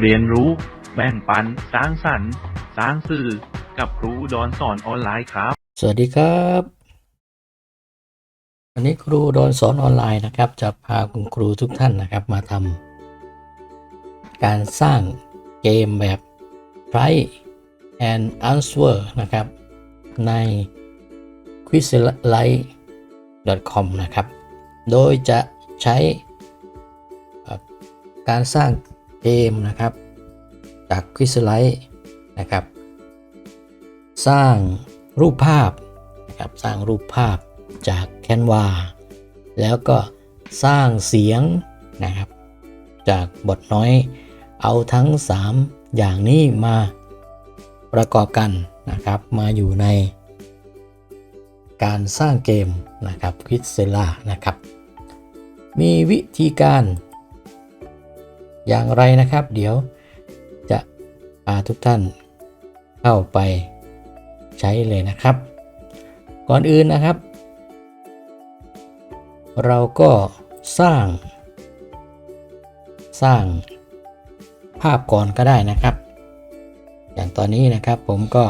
เรียนรู้ แบ่งปัน สร้างสรรค์ สร้างสื่อ กับครูดอนสอนออนไลน์ครับ สวัสดีครับ วันนี้ครูโดนสอนออนไลน์นะครับ จะพาคุณครูทุกท่านนะครับมาทำการสร้างเกมแบบ try and answer นะครับ ใน quizlite.com นะครับ โดยจะใช้การสร้าง เกมนะครับ จาก quizlite นะครับ สร้างรูปภาพนะครับสร้างรูปภาพจาก Canva แล้วก็สร้างเสียงนะครับ จากบทน้อยเอาทั้ง 3 อย่างนี้มาประกอบกันนะครับ มาอยู่ในการสร้างเกมนะครับ q u i z z e l a นะครับ มีวิธีการ อย่างไรนะครับ เดี๋ยวจะพาทุกท่านเข้าไปใช้เลยนะครับ ก่อนอื่นนะครับ เราก็สร้าง สร้างภาพก่อนก็ได้นะครับ อย่างตอนนี้นะครับผมก็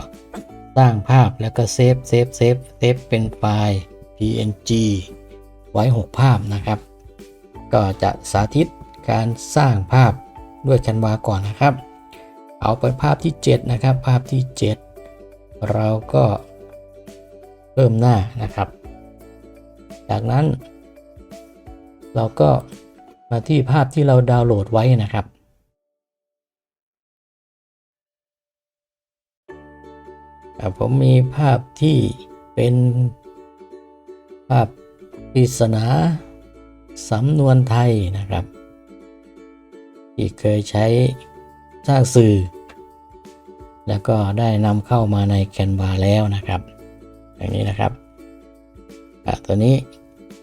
สร้างภาพแล้วก็เซฟเซฟเซฟเซฟเป็นไฟล์ png ไว้ 6 ภาพนะครับ ก็จะสาธิต การสร้างภาพด้วย Canva ก่อนนะครับ เอาเป็นภาพที่ 7 นะครับ ภาพที่ 7 เราก็เพิ่มหน้านะครับ จากนั้น เราก็มาที่ภาพที่เราดาวน์โหลดไว้นะครับผมมีภาพที่เป็นภาพปริศนาสำนวนไทยนะครับ ที่เคยใช้สร้างสื่อ แล้วก็ได้นำเข้ามาใน Canva แล้วนะครับ อย่างนี้นะครับตัวนี้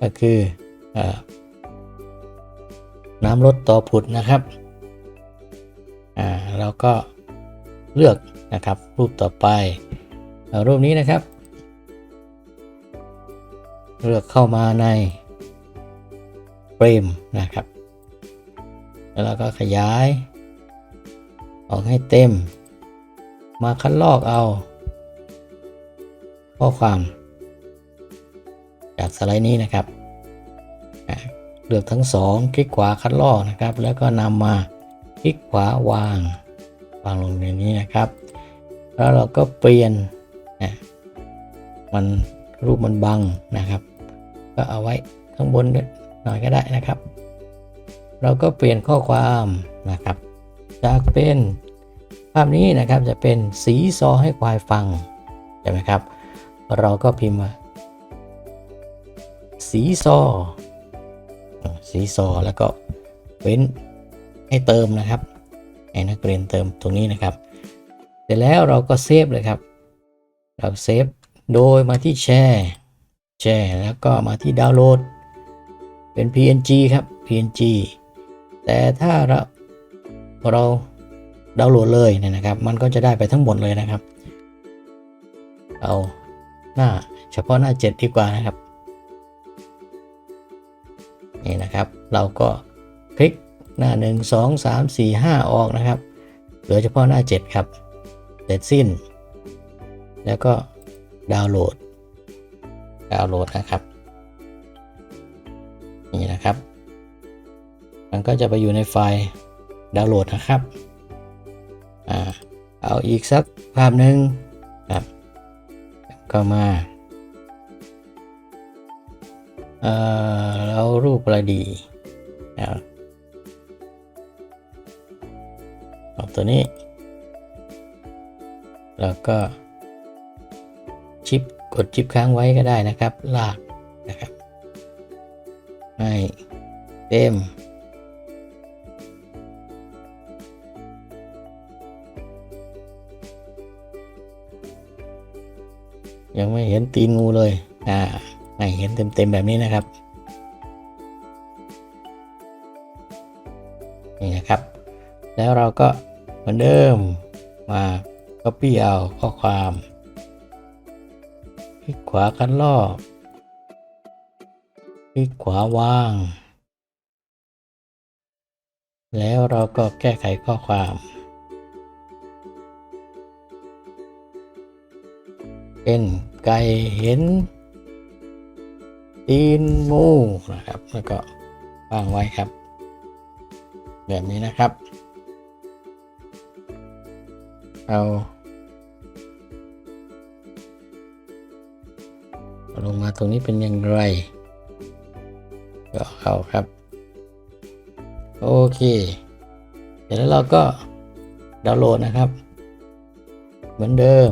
ก็คืออน้ำลดต่อผุดนะครับเราก็เลือกนะครับรูปต่อไปรูปนี้นะครับ เลือกเข้ามาในเฟรมนะครับ แล้วเราก็ขยาย ออกให้เต็ม มาคัดลอกเอา ข้อความจากสไลด์นี้นะครับเลือกทั้งสองคลิกขวาคัดลอกนะครับ แล้วก็นำมาคลิกขวาวางวางลงในนี้นะครับ แล้วเราก็เปลี่ยนนะมันรูปมันบังนะครับ ก็เอาไว้ข้างบนหน่อยก็ได้นะครับ เราก็เปลี่ยนข้อความนะครับ จากเป็นภาพนี้นะครับจะเป็นสีซอให้ควายฟังใช่ไหมครับ เราก็พิมพ์ว่าสีซอสีซอแล้วก็เว้นให้เติมนะครับให้นักเรียนเติมตรงนี้นะครับ เสร็จแล้วเราก็เซฟเลยครับ เราเซฟโดยมาที่แชร์แชร์แล้วก็มาที่ดาวน์โหลด เป็น PNG ครับ PNG แต่ถ้าเราเราดาวน์โหลดเลยเนี่ยนะครับ มันก็จะได้ไปทั้งหมดเลยนะครับ เอาหน้าเฉพาะหน้า 7 ดีกว่านะครับ นี่นะครับ เราก็คลิกหน้า 1 2 3 4 5 ออกนะครับ เหลือเฉพาะหน้า 7 ครับเสร็จสิ้น แล้วก็ดาวน์โหลด ดาวน์โหลดนะครับ นี่นะครับ มันก็จะไปอยู่ในไฟล์ดาวน์โหลดนะครับอ่าเอาอีกสักภาพหนึ่งครับก็มาเอ่อแล้วรูปอะไรดีเอาเอาตัวนี้ แล้วก็ชิปกดชิปค้างไว้ก็ได้นะครับ ลากนะครับให้เต็ม ยังไม่เห็นตีนงูเลย อ่าให้เห็นเต็มๆแบบนี้นะครับ นี่นะครับ แล้วเราก็เหมือนเดิมมา copy เอาข้อความคลิกขวาคันลอกคลิกขวาว่าง แล้วเราก็แก้ไขข้อความ เป็นไก่เห็นตีนงูนะครับ แล้วก็วางไว้ครับ แบบนี้นะครับ เอาลงมาตรงนี้เป็นอย่างไร ก็เข้าครับ โอเคเสร็จแล้วเราก็ดาวน์โหลดนะครับ เหมือนเดิม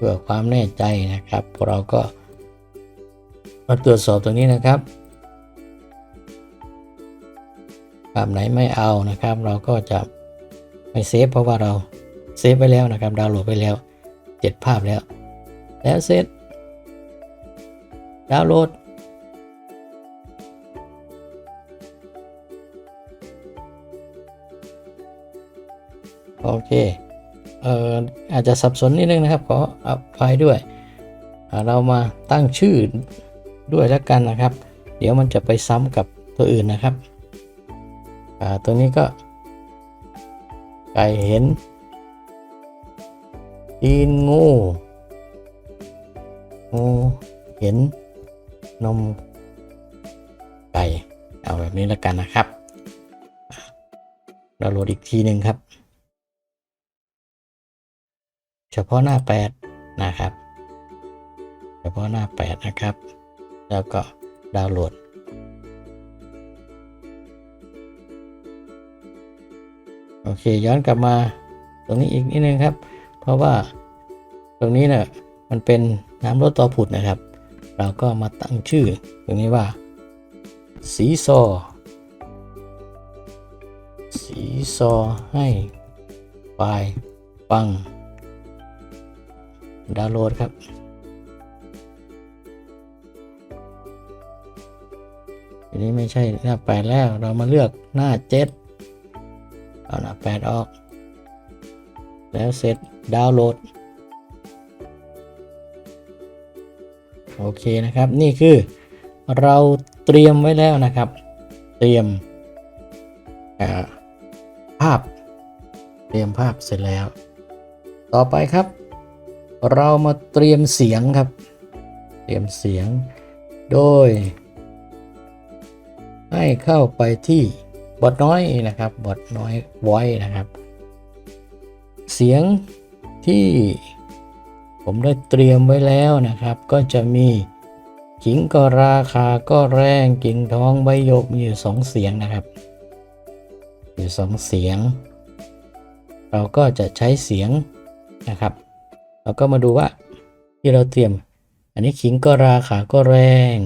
เพื่อความแน่ใจนะครับพวกเราก็มาตรวจสอบตรงนี้นะครับภาพไหนไม่เอานะครับ เราก็จะไม่เซฟเพราะว่าเราเซฟไปแล้วนะครับ ดาวน์โหลดไปแล้วเจ็ดภาพแล้ว แล้วเสร็จดาวน์โหลดโอเค เอ่ออาจจะสับสนนิดนึงนะครับขออภัยด้วยเรามาตั้งชื่อด้วยแล้วกันนะครับ เดี๋ยวมันจะไปซ้ำกับตัวอื่นนะครับตัวนี้ก็ไก่เห็นตีนงูงูเห็นนมไก่เอาแบบนี้แล้วกันนะครับเราโหลดอีกทีหนึ่งครับ พาะหน้า 8 นะครับ เฉพาะหน้า 8 นะครับ แล้วก็ดาวน์โหลด โอเค ย้อนกลับมาตรงนี้อีกนิดนึงครับ เพราะว่าตรงนี้เนะ่ะมันเป็นน้ำลดต่อผุดนะครับ เราก็มาตั้งชื่อตรงนี้ว่า สีซอ สีซอให้ไฟฟัง ดาวน์โหลดครับ ทีนี้ไม่ใช่หน้าแปดแล้วเรามาเลือกหน้าเจ็ดเอาหน้าแปดออก แล้วเสร็จดาวน์โหลด โอเคนะครับ นี่คือเราเตรียมไว้แล้วนะครับ เตรียมภาพ เตรียมภาพเสร็จแล้ว ต่อไปครับ เรามาเตรียมเสียงครับ เตรียมเสียง โดย ให้เข้าไปที่บอทน้อยนะครับบอทน้อยไว้นะครับ เสียงที่ผมได้เตรียมไว้แล้วนะครับ ก็จะมีขิงก็ราคาก็แรงกิ่งทองใบยกมีอยู่สองเสียงนะครับ อยู่สองเสียง เราก็จะใช้เสียงนะครับ เราก็มาดูว่าที่เราเตรียม อันนี้ขิงก็ราคาก็แรง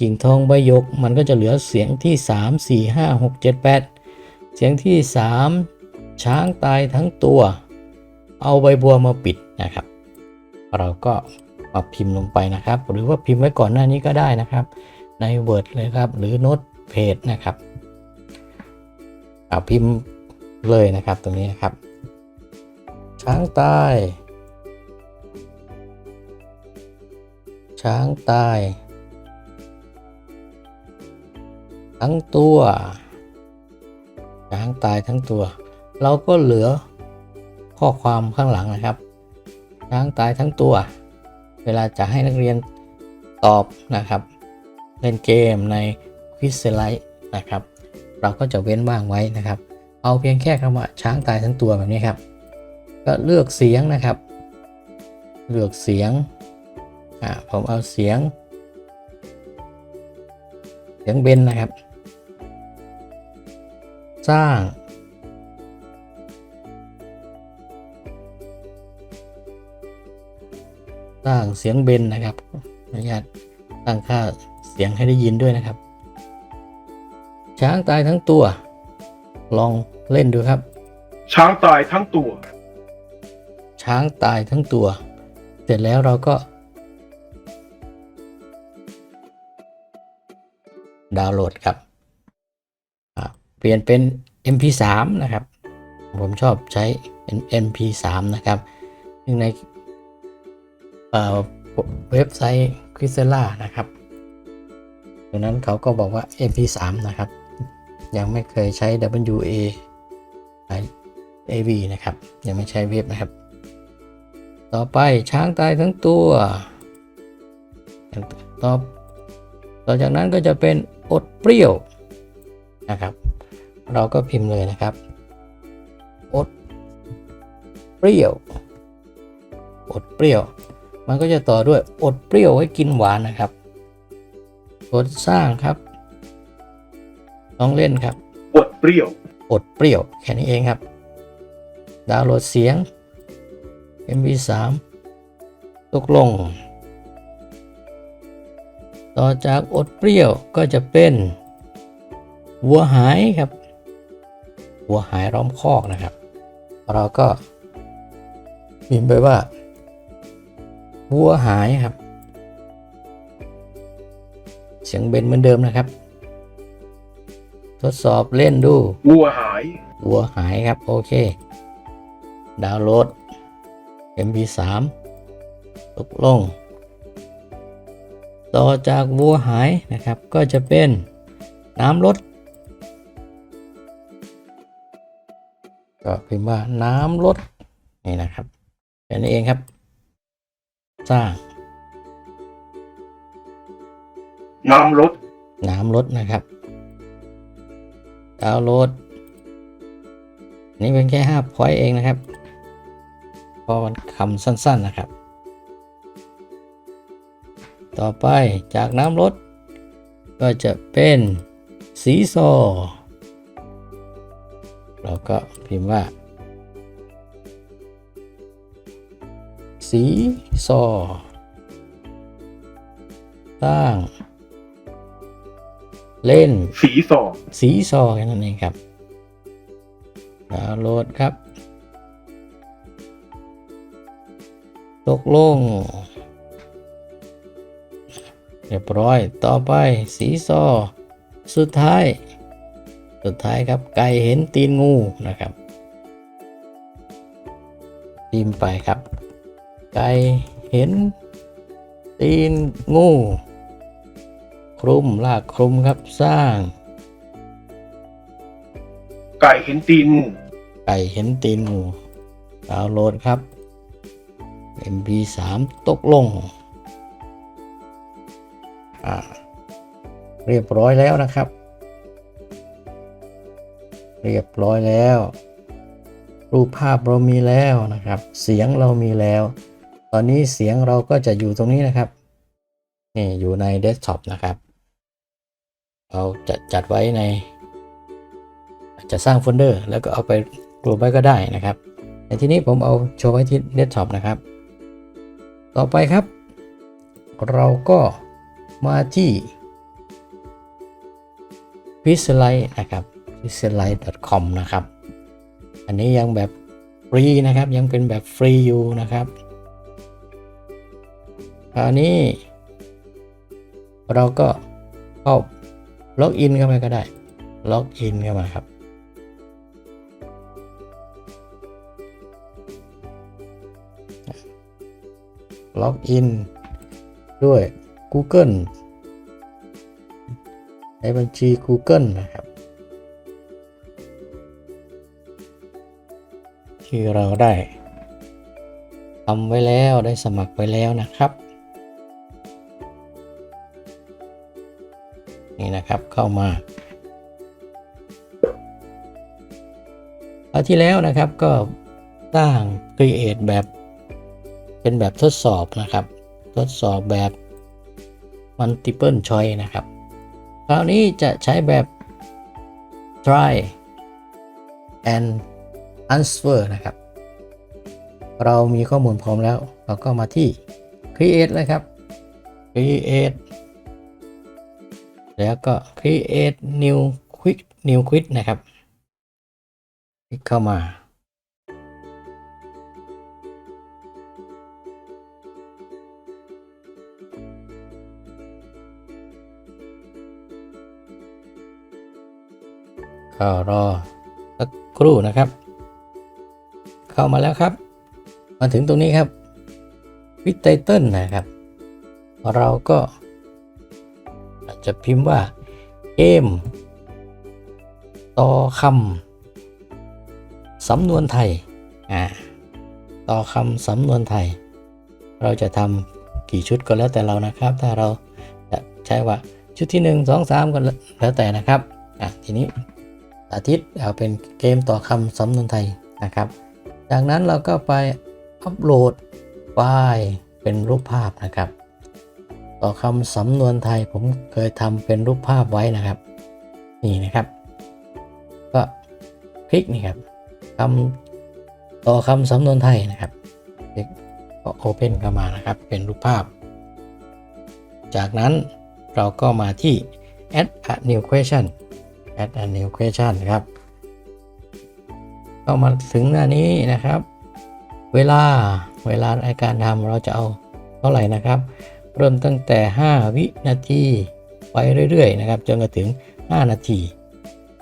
กิ่งทองใบยกมันก็จะเหลือเสียงที่ 3 4 5 6 7 8 เสียงที่ 3 ช้างตายทั้งตัว เอาใบบัวมาปิดนะครับ เราก็มาพิมพ์ลงไปนะครับ หรือว่าพิมพ์ไว้ก่อนหน้านี้ก็ได้นะครับ ใน Word เลยครับ หรือโน้ตเพจนะครับเอาพิมพ์เลยนะครับตรงนี้นครับ ช้างตาย ช้างตาย ทั้งตัว ช้างตายทั้งตัว เราก็เหลือข้อความข้างหลังนะครับ ช้างตายทั้งตัว เวลาจะให้นักเรียนตอบนะครับเล่นเกมในควิสไลท์นะครับ เราก็จะเว้นว่างไว้นะครับ เอาเพียงแค่คำว่าช้างตายทั้งตัวแบบนี้ครับ ก็เลือกเสียงนะครับ เลือกเสียง อ่าผมเอาเสียง เสียงเบนนะครับ สร้าง สร้างเสียงเบนนะครับอนุญาตตั้งค่าเสียงให้ได้ยินด้วยนะครับ ช้างตายทั้งตัว ลองเล่นดูครับ ช้างตายทั้งตัว ช้างตายทั้งตัว เสร็จแล้วเราก็ ดาวน์โหลดครับ เปลี่ยนเป็น MP3 นะครับ ผมชอบใช้เป็น MP3 นะครับซึ่งในเเว็บไซต์ q u i z e l a นะครับดังนั้นเขาก็บอกว่า MP3 นะครับ ยังไม่เคยใช้ WA AV นะครับ ยังไม่ใช้เว็บนะครับ ต่อไปช้างตายทั้งตัวต่อต่อจากนั้นก็จะเป็น อดเปรี้ยวนะครับ เราก็พิมพ์เลยนะครับ อดเปรี้ยว อดเปรี้ยว มันก็จะต่อด้วยอดเปรี้ยวไว้กินหวานนะครับกดสร้างครับลองเล่นครับ อดเปรี้ยว อดเปรี้ยวแค่นี้เองครับ ดาวน์โหลดเสียง MP3 ตกลง ต่อจากอดเปรี้ยวก็จะเป็นวัวหายครับวัวหายล้อมคอกนะครับ เราก็พิมพ์ไปว่าวัวหายครับ เสียงเบนเหมือนเดิมนะครับ ทดสอบเล่นดูวัวหายวัวหายครับ โอเค ดาวน์โหลด MP3 ตกลง ต่อจากวัวหายนะครับ ก็จะเป็นน้ำลดก็พิมพ์ว่าน้ำลดนี่นะครับแค่นี้เองครับ สร้าง น้ำลดน้ำลดนะครับดาวน์โหลด นี่เป็นแค่5 point เองนะครับ เพราะมันคำสั้น ๆนะครับ ต่อไปจากน้ำลดก็จะเป็นสีซอเราก็พิมพ์ว่า สีซอสร้าง เล่น สีสอสีซอแค่นั้นเองครับดาวน์โหลดครับ ตกลง เรียบร้อย ต่อไปสีซอ สุดท้าย สุดท้ายครับไก่เห็นตีนงูนะครับพิมพ์ไปครับ ไก่เห็น ตีนงู คลุมลากคลุมครับสร้าง ไก่เห็นตีนงูไก่เห็นตีนงูดาวน์โหลดครับ MP3 ตกลงอ่า เรียบร้อยแล้วนะครับ เรียบร้อยแล้ว รูปภาพเรามีแล้วนะครับ เสียงเรามีแล้ว ตอนนี้เสียงเราก็จะอยู่ตรงนี้นะครับนี่อยู่ในเดสก์ท็อปนะครับ เราจะจัดไว้ใน จะสร้างโฟลเดอร์ แล้วก็เอาไปรวมไว้ก็ได้นะครับในที่นี้ผมเอาโชว์ไว้ที่เดสก์ท็อปนะครับ ต่อไปครับ เราก็ มาที่ p i x l i นะครับ p i x l i c o m นะครับ อันนี้ยังแบบฟรีนะครับ ยังเป็นแบบฟรีอยู่นะครับคราวนี้ เราก็เข้าล็อกอินเข้าไปก็ได้ ล็อกอินเข้ามาครับล็อกอินด้วย Google ในบัญชี Google นะครับ ที่เราได้ทำไว้แล้วได้สมัครไว้แล้วนะครับ นี่นะครับเข้ามาคราวที่แล้วนะครับก็สร้าง Create แบบเป็นแบบทดสอบนะครับ ทดสอบแบบ multiple choice นะครับ คราวนี้จะใช้แบบ try and answer นะครับ เรามีข้อมูลพร้อมแล้ว เราก็มาที่ create เลยครับ create แล้วก็ create new quick new quiz นะครับ คลิกเข้ามา ก็รอสักครู่นะครับ เข้ามาแล้วครับ มาถึงตรงนี้ครับวิดไตเติลนะครับ เราก็อาจจะพิมพ์ว่าเกมต่อคำสำนวนไทยอ่าต่อคำสำนวนไทย เราจะทำกี่ชุดก็แล้วแต่เรานะครับ ถ้าเราจะใช้ว่าชุดที่ 1 2 3 ก็แล้วแต่นะครับอะทีนี้ อาทิตย์เอาเป็นเกมต่อคำสำนวนไทยนะครับ จากนั้นเราก็ไปอัปโหลดไฟล์เป็นรูปภาพนะครับ ต่อคำสำนวนไทยผมเคยทำเป็นรูปภาพไว้นะครับ นี่นะครับ ก็คลิกนี่ครับคำต่อคำสำนวนไทยนะครับคลิกก็โอเพนเข้ามานะครับ เป็นรูปภาพ จากนั้นเราก็มาที่ add a new question add a new question ครับก็มาถึงหน้านี้นะครับ เวลาเวลาในการทำเราจะเอาเท่าไหร่นะครับ เริ่มตั้งแต่ 5 วินาทีไปเรื่อยๆ นะครับจนกระถึง 5 นาที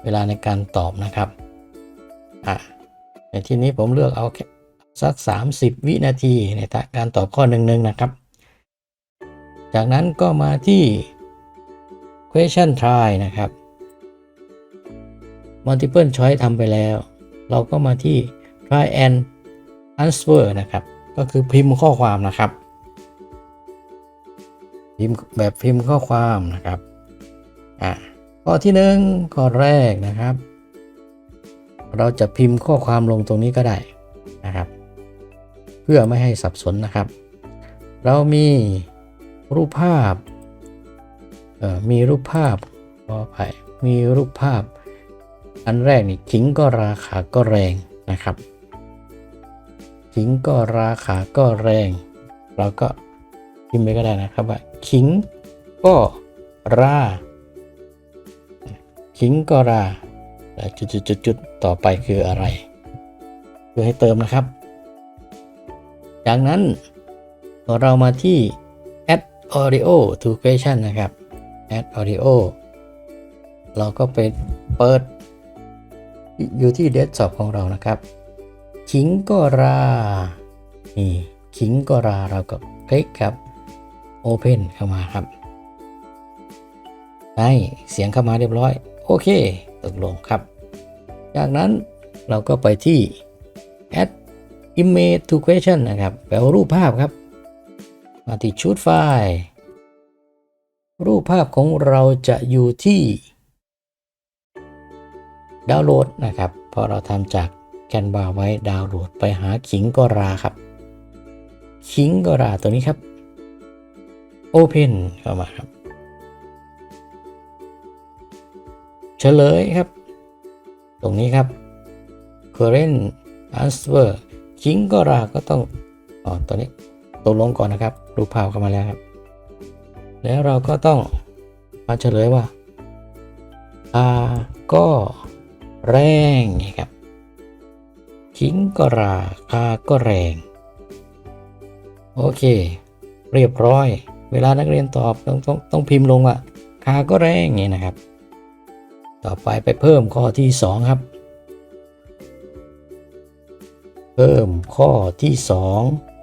เวลาในการตอบนะครับอะในที่นี้ผมเลือกเอาแค่สัก 30 วินาทีในการตอบข้อหนึ่งๆนะครับ จากนั้นก็มาที่ question try นะครับ multiple choice ทำไปแล้ว เราก็มาที่ try and answer นะครับ ก็คือพิมพ์ข้อความนะครับ พิมพ์แบบพิมพ์ข้อความนะครับอะข้อที่หนึ่งข้อแรกนะครับ เราจะพิมพ์ข้อความลงตรงนี้ก็ได้นะครับ เพื่อไม่ให้สับสนนะครับ เรามีรูปภาพเอ่อมีรูปภาพขออภัยมีรูปภาพ อันแรกนี่ขิงก็ราคาก็แรงนะครับ ขิงก็ราคาก็แรง เราก็พิมพ์ไปก็ได้นะครับว่าขิงก็ราขิงก็ราแล้วจุดๆๆต่อไปคืออะไรเพื่อให้เติมนะครับ จากนั้นเรามาที่ add audio to question นะครับ add audio เราก็ไปเปิด อยู่ที่ desktop ของเรานะครับขิงก็รานี่ขิงก็ราเราก็คลิกครับ Open เข้ามาครับได้เสียงเข้ามาเรียบร้อย โอเคตกลงครับ จากนั้นเราก็ไปที่ add image to question นะครับ แปลว่ารูปภาพครับ มาที่ชุดไฟล์ รูปภาพของเราจะอยู่ที่ ดาวน์โหลดนะครับเพราะเราทำจากแคนวาไว้ดาวน์โหลดไปหาขิงกราครับ ขิงกราตัวนี้ครับ Open เข้ามาครับเฉลยครับ ตรงนี้ครับ current answer ขิงก็ราก็ต้องอ๋อตัวนี้ตกลงก่อนนะครับ รูปภาพเข้ามาแล้วครับ แล้วเราก็ต้องมาเฉลยว่าอาก็ แรงนะครับขิงก็ราคาก็แรง โอเค เรียบร้อย เวลานักเรียนตอบต้องต้องต้องพิมพ์ลงว่าคาก็แรงอย่างนี้นะครับ ต่อไปไปเพิ่มข้อที่ 2 ครับ เพิ่มข้อที่ 2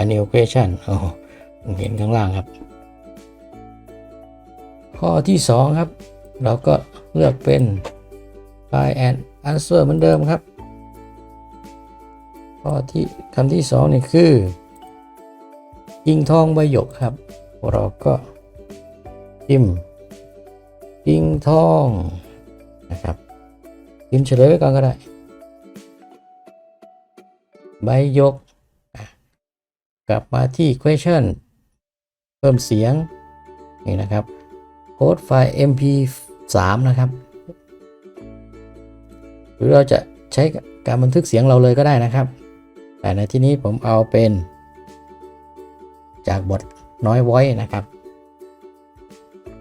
a new question โอ้โหเห็นข้างล่างครับ ข้อที่ 2 ครับ เราก็เลือกเป็น try and answer เหมือนเดิมครับ ข้อที่คำที่ 2 นี่คือ ยิงทองใบหยกครับ เราก็พิมพ์ยิงทองนะครับพิมพ์เฉลยไว้ก่อนก็ได้ ใบหยก กลับมาที่ question เพิ่มเสียงนี่นะครับโค้ดไฟล์ mp3 นะครับ หรือเราจะใช้การบันทึกเสียงเราเลยก็ได้นะครับ แต่ในที่นี้ผมเอาเป็น จากบทน้อยไว้นะครับ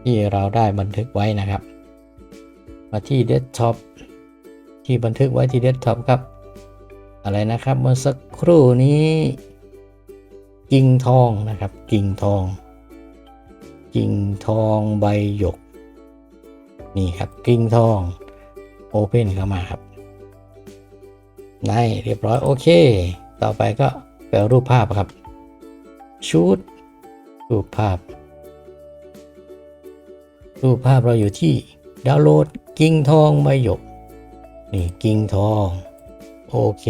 ที่เราได้บันทึกไว้นะครับ มาที่ desktop ที่บันทึกไว้ที่ desktop ครับ อะไรนะครับเมื่อสักครู่นี้ กิ่งทองนะครับ กิ่งทอง กิ่งทองใบหยก นี่ครับกิ่งทองโอเพนเข้ามาครับได้เรียบร้อยโอเค ต่อไปก็แปลรูปภาพครับ ชุดรูปภาพ รูปภาพเราอยู่ที่ดาวน์โหลดกิ่งทองใบหยก นี่กิ่งทอง โอเค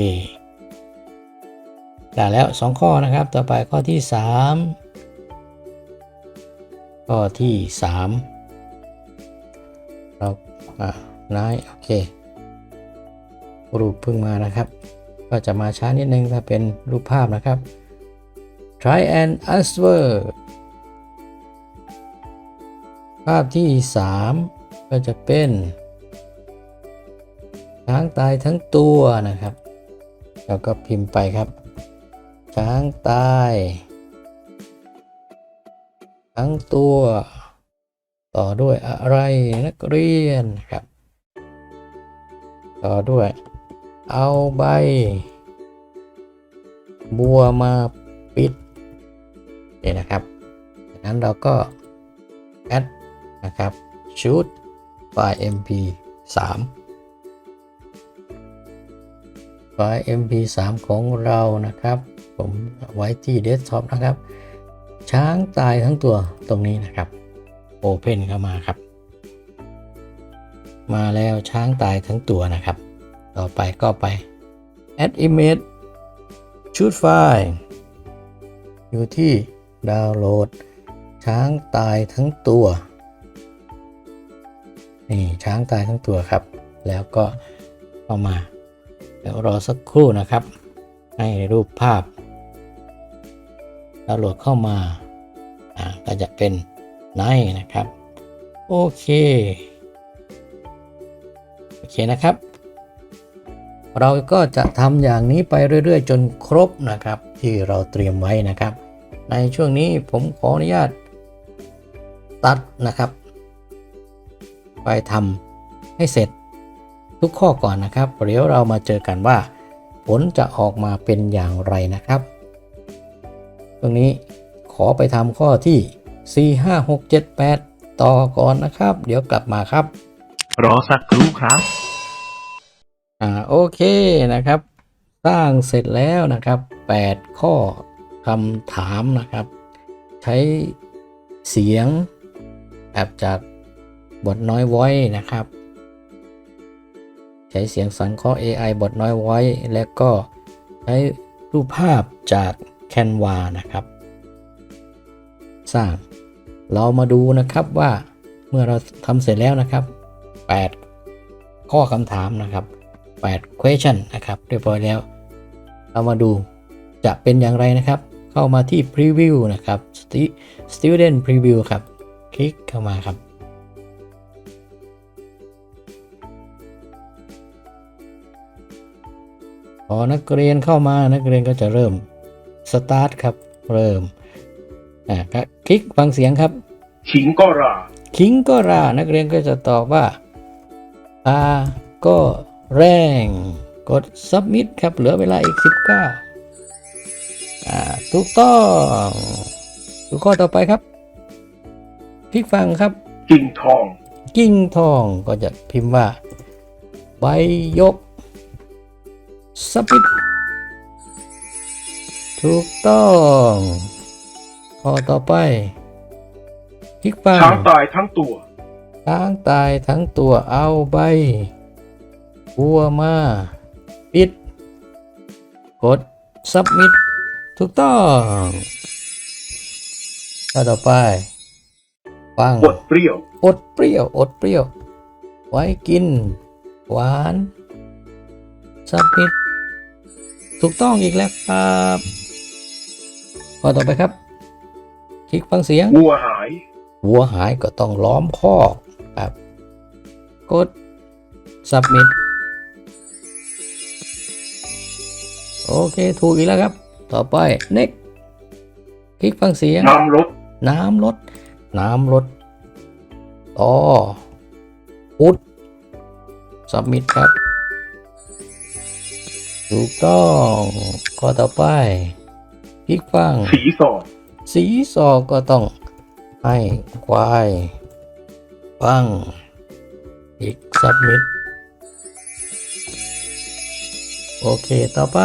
ได้แล้ว 2 ข้อนะครับ ต่อไปข้อที่ 3 ข้อที่ 3 เราอ่านายโอเครูปเพิ่งมานะครับ ก็จะมาช้านิดนึงถ้าเป็นรูปภาพนะครับ try and answer ภาพที่ 3 ก็จะเป็นช้างตายทั้งตัวนะครับ แล้วก็พิมพ์ไปครับ ช้างตายทั้งตัว ต่อด้วยอะไรนักเรียนครับ ต่อด้วย เอาใบ บัวมาปิดนี่นะครับจากนั้นเราก็ add นะครับชุดไฟล์ mp 3ไฟล์ mp 3ของเรานะครับ ผมไว้ที่ desktop นะครับ ช้างตายทั้งตัวตรงนี้นะครับ open เข้ามาครับ มาแล้วช้างตายทั้งตัวนะครับ ต่อไปก็ไป add image ชุดไฟล์ อยู่ที่ดาวน์โหลด ช้างตายทั้งตัว นี่ช้างตายทั้งตัวครับ แล้วก็เข้ามา เดี๋ยวรอสักครู่นะครับ ให้รูปภาพ ดาวน์โหลดเข้ามาอ่าก็จะเป็นไนนะครับ โอเค โอเคนะครับ เราก็จะทำอย่างนี้ไปเรื่อยๆ จนครบนะครับ ที่เราเตรียมไว้นะครับ ในช่วงนี้ผมขออนุญาตตัดนะครับ ไปทำให้เสร็จทุกข้อก่อนนะครับ เดี๋ยวเรามาเจอกันว่า ผลจะออกมาเป็นอย่างไรนะครับ ตรงนี้ขอไปทำข้อที่ 4 5 6 7 8 ต่อก่อนนะครับ เดี๋ยวกลับมาครับ รอสักครู่ครับอ่าโอเคนะครับ สร้างเสร็จแล้วนะครับ 8 ข้อคำถามนะครับ ใช้เสียงแอบจากบทน้อยไว้นะครับ ใช้เสียงสังเคราะห์ AI บทน้อยไว้ และก็ใช้รูปภาพจาก Canva นะครับ สร้าง เรามาดูนะครับว่าเมื่อเราทำเสร็จแล้วนะครับ 8 ข้อคำถามนะครับ 8 question นะครับ เรียบร้อยแล้ว เรามาดูจะเป็นอย่างไรนะครับ เข้ามาที่ preview นะครับ Stu- student preview ครับ คลิกเข้ามาครับพอนักเรียนเข้ามานักเรียนก็จะเริ่ม start ครับ เริ่ม อ่าก็คลิกฟังเสียงครับ ขิงก็ราคิงก็รา นักเรียนก็จะตอบว่าอาก็แรง กด submit ครับ เหลือเวลาอีก 19อ่าถูกต้องดูข้อต่อไปครับคลิกฟังครับ กิ่งทอง กิ้งทองก็จะพิมพ์ว่า ใบยก submit ถูกต้องข้อต่อไปคลิกฟังช้างตายทั้งตัวช้างตายทั้งตัวเอาใบบัวมา ปิด กด submit ถูกต้องข้อต่อไปฟังบดเปรี้ยวอดเปรี้ยวอดเปรี้ยว ไว้กิน หวาน submit ถูกต้องอีกแล้วครับ ข้อต่อไปครับ คลิกฟังเสียง วัวหาย วัวหายก็ต้องล้อมคอกครับ กด submit โอเค ถูกอีกแล้วครับ ต่อไป next คลิกฟังเสียง น้ำรถน้ำลด น้ำลดต่ออุด submit ครับ ถูกต้องข้อต่อไป คลิกฟังสีสอดสีซอก็ต้องให้ควายฟังอีกสับมิดโอเคต่อไป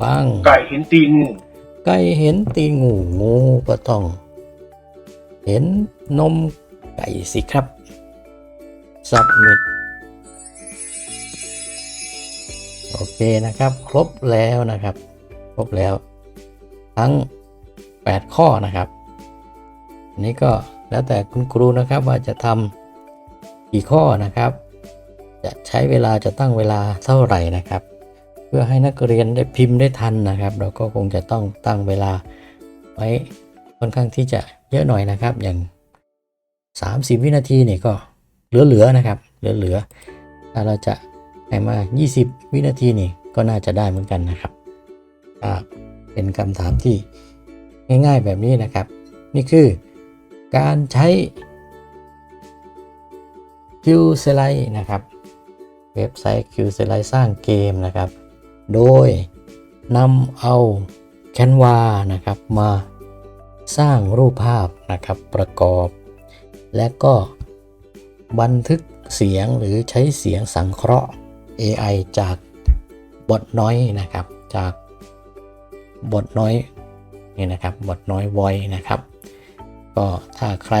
ฟังไก่เห็นตีนงูไก่เห็นตีนงูงูก็ต้อง เห็นนมไก่สิครับ submit โอเคนะครับ ครบแล้วนะครับ ครบแล้ว ทั้ง 8 ข้อนะครับอันนี้ก็แล้วแต่คุณครูนะครับว่าจะทำกี่ข้อนะครับ จะใช้เวลาจะตั้งเวลาเท่าไหร่นะครับ เพื่อให้นักเรียนได้พิมพ์ได้ทันนะครับ เราก็คงจะต้องตั้งเวลาไว้ค่อนข้างที่จะเยอะหน่อยนะครับ อย่าง 30 วินาทีเนี่ยก็เหลือๆนะครับเหลือๆถ้าเราจะให้มา 20 วินาทีนี่ก็น่าจะได้เหมือนกันนะครับ อ่าเป็นคำถามที่ง่ายๆแบบนี้นะครับ นี่คือการใช้ Q Slide นะครับ เว็บไซต์ Q Slide สร้างเกมนะครับ โดยนำเอา Canva นะครับมาสร้างรูปภาพนะครับประกอบ และก็บันทึกเสียงหรือใช้เสียงสังเคราะห์ AI จากบทน้อยนะครับจาก บทน้อยนี่นะครับบทน้อย voice นะครับ ก็ถ้าใคร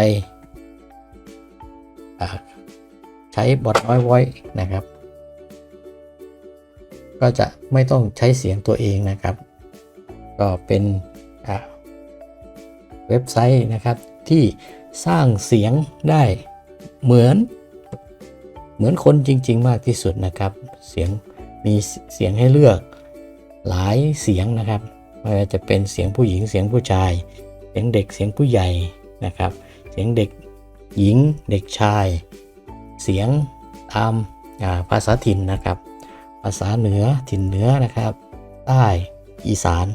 ใช้บทน้อย voice นะครับ ก็จะไม่ต้องใช้เสียงตัวเองนะครับ ก็เป็นเว็บไซต์นะครับที่สร้างเสียงได้เหมือนเหมือนคนจริง ๆ มากที่สุดนะครับ เสียงมีเสียงให้เลือกหลายเสียงนะครับ ไม่ว่าจะเป็นเสียงผู้หญิงเสียงผู้ชาย เสียงเด็กเสียงผู้ใหญ่นะครับ เสียงเด็กหญิงเด็กชาย เสียงตามาภาษาถิ่นนะครับ ภาษาเหนือถิ่นเหนือนะครับ ใต้อีสาน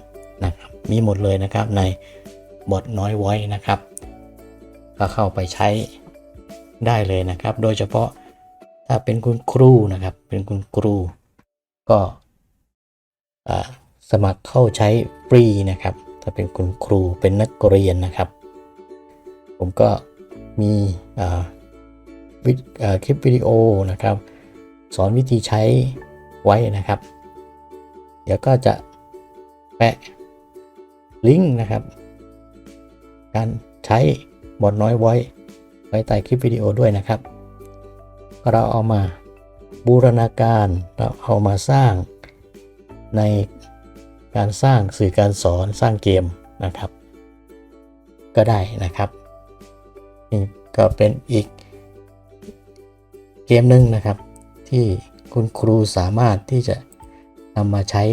นะครับมีหมดเลยนะครับในบทน้อยไว้นะครับ ก็เข้าไปใช้ได้เลยนะครับ โดยเฉพาะถ้าเป็นคุณครูนะครับ เป็นคุณครูก็ สมัครเข้าใช้ฟรีนะครับ ถ้าเป็นคุณครูเป็นนักเรียนนะครับ ผมก็มีคลิปวิดีโอนะครับ สอนวิธีใช้ไว้นะครับ เดี๋ยวก็จะแปะลิงก์นะครับ การใช้บทน้อยไว้ไว้ใต้คลิปวิดีโอด้วยนะครับ เราเอามาบูรณาการเราเอามาสร้างใน การสร้างสื่อการสอนสร้างเกมนะครับ ก็ได้นะครับนี่ก็เป็นอีกเกมหนึ่งนะครับ ที่คุณครูสามารถที่จะนำมาใช้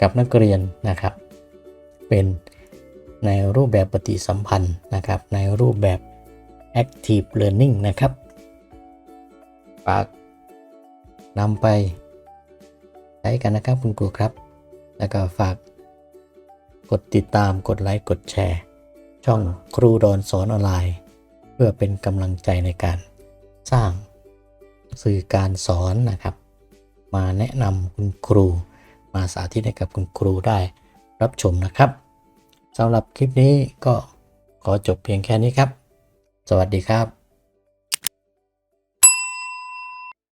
กับนักเรียนนะครับ เป็นในรูปแบบปฏิสัมพันธ์นะครับ ในรูปแบบ active learning นะครับฝากนำไปใช้กันนะครับคุณครูครับ แล้วก็ฝากกดติดตามกดไลค์กดแชร์ ช่องครูดอนสอนออนไลน์ เพื่อเป็นกำลังใจในการสร้างสื่อการสอนนะครับ มาแนะนำคุณครูมาสาธิตให้กับคุณครูได้รับชมนะครับสำหรับคลิปนี้ก็ขอจบเพียงแค่นี้ครับ สวัสดีครับ